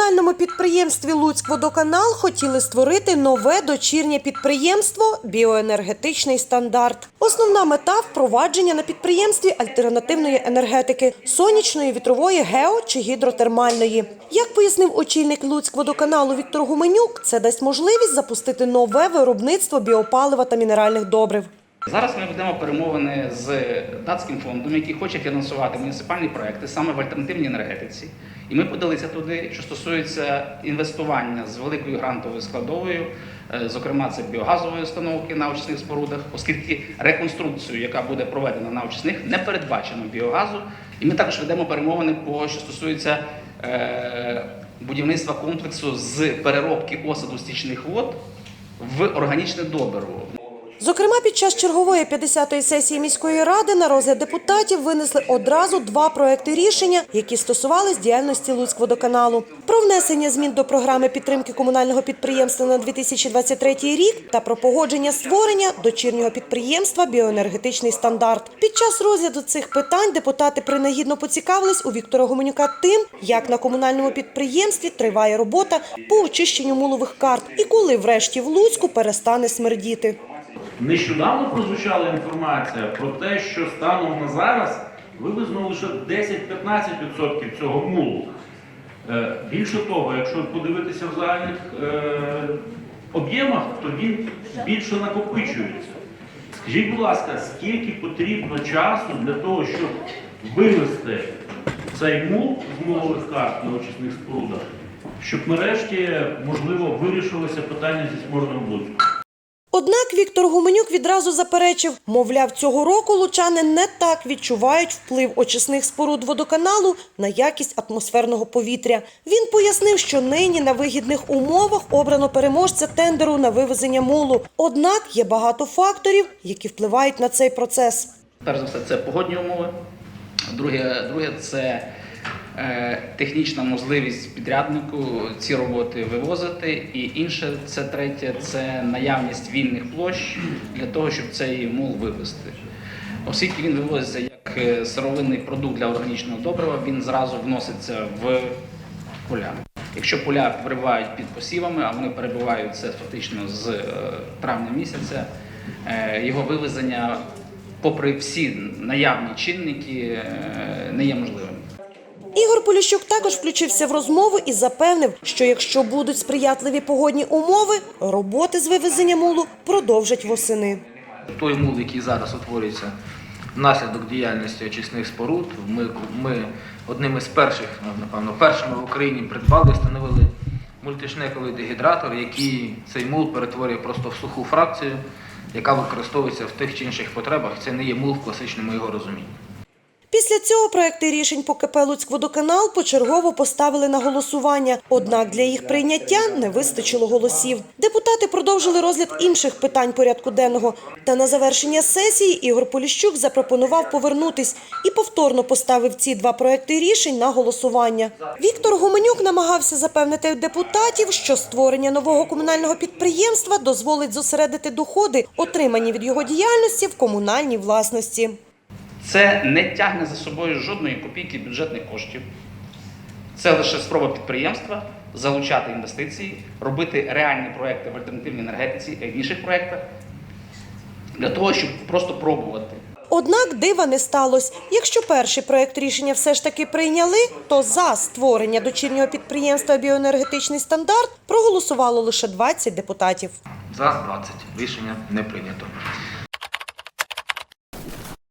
комунальному підприємстві Луцькводоканал хотіли створити нове дочірнє підприємство Біоенергетичний стандарт. Основна мета впровадження на підприємстві альтернативної енергетики сонячної, вітрової, гео чи гідротермальної. Як пояснив очільник Луцькводоканалу Віктор Гуменюк, це дасть можливість запустити нове виробництво біопалива та мінеральних добрив. Зараз ми ведемо перемовини з датським фондом, який хоче фінансувати муніципальні проекти саме в альтернативній енергетиці. І ми подалися туди, що стосується інвестування з великою грантовою складовою, е, зокрема це біогазової установки на очисних спорудах, оскільки реконструкцію, яка буде проведена на очисних, не передбачено біогазу. І ми також ведемо перемовини по що стосується е, будівництва комплексу з переробки осаду стічних вод в органічне добриво. Зокрема, під час чергової 50-ї сесії міської ради на розгляд депутатів винесли одразу два проекти рішення, які стосувались діяльності Луцькводоканалу. Про внесення змін до програми підтримки комунального підприємства на 2023 рік та про погодження створення дочірнього підприємства Біоенергетичний стандарт. Під час розгляду цих питань депутати принагідно поцікавились у Віктора Гуменюка тим, як на комунальному підприємстві триває робота по очищенню мулових карт і коли врешті в Луцьку перестане смердіти. Нещодавно прозвучала інформація про те, що станом на зараз вивезено лише 10-15% цього мулу. Е, Більше того, якщо подивитися в загальних е, об'ємах, то він більше накопичується. Скажіть, будь ласка, скільки потрібно часу для того, щоб вивести цей мул з мулових карт на очисних спорудах, щоб нарешті, можливо, вирішилося питання зі смородом в Луцьку? Однак Віктор Гуменюк відразу заперечив, мовляв, цього року лучани не так відчувають вплив очисних споруд водоканалу на якість атмосферного повітря. Він пояснив, що нині на вигідних умовах обрано переможця тендеру на вивезення мулу. Однак є багато факторів, які впливають на цей процес. Перш за все, це погодні умови. Друге, друге це технічна можливість підряднику ці роботи вивозити. І інше, це третє, це наявність вільних площ для того, щоб цей мул вивезти. Оскільки він вивозиться як е, сировинний продукт для органічного добрива, він зразу вноситься в поля. Якщо поля перебувають під посівами, а вони перебувають це фактично з е, травня місяця, е, його вивезення, попри всі наявні чинники, е, не є можливим. Ігор Поліщук також включився в розмову і запевнив, що якщо будуть сприятливі погодні умови, роботи з вивезення мулу продовжать восени. Той мул, який зараз утворюється внаслідок діяльності очисних споруд, ми, ми одним із перших, напевно, першими в Україні придбали, встановили мультишнековий дегідратор, який цей мул перетворює просто в суху фракцію, яка використовується в тих чи інших потребах. Це не є мул в класичному його розумінні. Після цього проекти рішень по КП «Луцькводоканал» почергово поставили на голосування. Однак для їх прийняття не вистачило голосів. Депутати продовжили розгляд інших питань порядку денного. Та на завершення сесії Ігор Поліщук запропонував повернутись і повторно поставив ці два проекти рішень на голосування. Віктор Гуменюк намагався запевнити депутатів, що створення нового комунального підприємства дозволить зосередити доходи, отримані від його діяльності в комунальній власності. Це не тягне за собою жодної копійки бюджетних коштів. Це лише спроба підприємства залучати інвестиції, робити реальні проекти в альтернативній енергетиці, в інших проектах, для того, щоб просто пробувати. Однак дива не сталося. Якщо перший проект рішення все ж таки прийняли, то за створення дочірнього підприємства «Біоенергетичний стандарт» проголосувало лише 20 депутатів. За 20 рішення не прийнято.